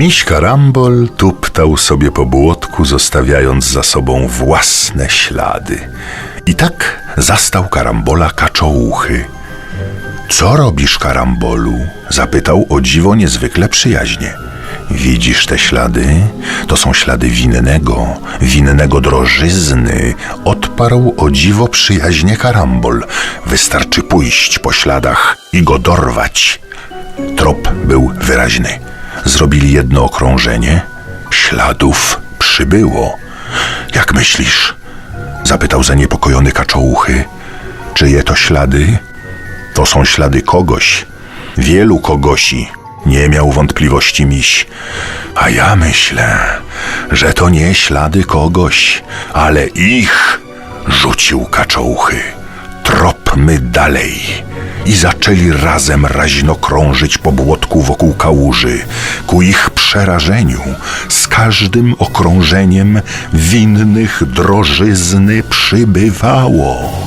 Miś karambol tuptał sobie po błotku, zostawiając za sobą własne ślady. I tak zastał karambola kaczołuchy. Co robisz, karambolu? zapytał o dziwo niezwykle przyjaźnie. Widzisz te ślady? To są ślady winnego, winnego drożyzny, odparł o dziwo przyjaźnie karambol. Wystarczy pójść po śladach i go dorwać. Trop był wyraźny. Zrobili jedno okrążenie. Śladów przybyło. Jak myślisz? Zapytał zaniepokojony kaczołuchy. Czyje to ślady? To są ślady kogoś. Wielu kogosi. Nie miał wątpliwości miś. A ja myślę, że to nie ślady kogoś, ale ich, rzucił kaczołuchy. Tropmy dalej. I zaczęli razem raźno krążyć po błotku wokół kałuży. Ku ich przerażeniu, z każdym okrążeniem winnych drożyzny przybywało.